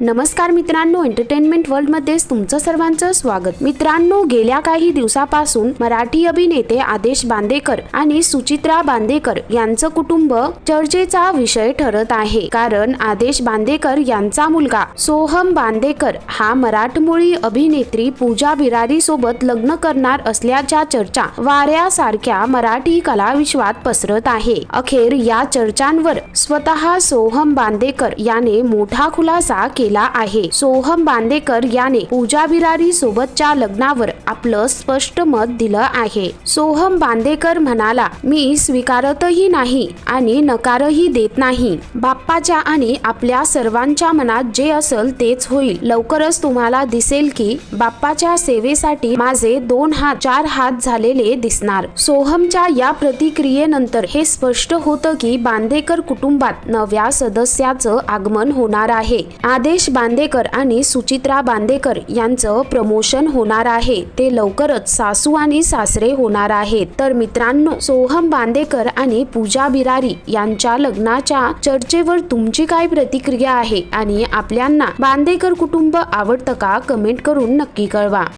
नमस्कार मित्रांनो एंटरटेनमेंट वर्ल्डमध्ये तुमचं सर्वांचं स्वागत. मित्रांनो गेल्या काही दिवसापासून मराठी अभिनेते आदेश बांदेकर आणि सुचित्रा बांदेकर यांचं कुटुंब चर्चेचा विषय ठरत आहे. कारण आदेश बांदेकर यांचा मुलगा सोहम बांदेकर हा मराठमोळी अभिनेत्री पूजा बिरारी सोबत लग्न करणार असल्याच्या चर्चा वाऱ्यासारख्या मराठी कलाविश्वात पसरत आहे. अखेर या चर्चांवर स्वतः सोहम बांदेकर याने मोठा खुलासा केला आहे. सोहम बांदेकर याने पूजा बिरारी सोबतच्या लग्नावर आपलं स्पष्ट मत दिलं आहे. सोहम बांदेकर म्हणाला मी स्वीकारतही नाही आणि नकारही देत नाही. बाप्पाच्या आणि आपल्या सर्वांच्या मनात जे असेल तेच होईल. लवकरच तुम्हाला दिसेल की बाप्पाच्या सेवेसाठी माझे दोन हात चार हात झालेले दिसणार. सोहमच्या या प्रतिक्रियेनंतर हे स्पष्ट होतं की बांदेकर कुटुंबात नव्या सदस्याचं आगमन होणार आहे. आदेश बांदेकर आणि सुचित्रा बांदेकर यांचं प्रमोशन होणार आहे. ते लवकरच सासू आणि सासरे होणार आहेत. तर मित्रांनो सोहम बांदेकर आणि पूजा बिरारी यांच्या लग्नाच्या चर्चेवर तुमची काय प्रतिक्रिया आहे? आणि आपल्यांना बांदेकर कुटुंब आवडतं का? कमेंट करून नक्की कळवा.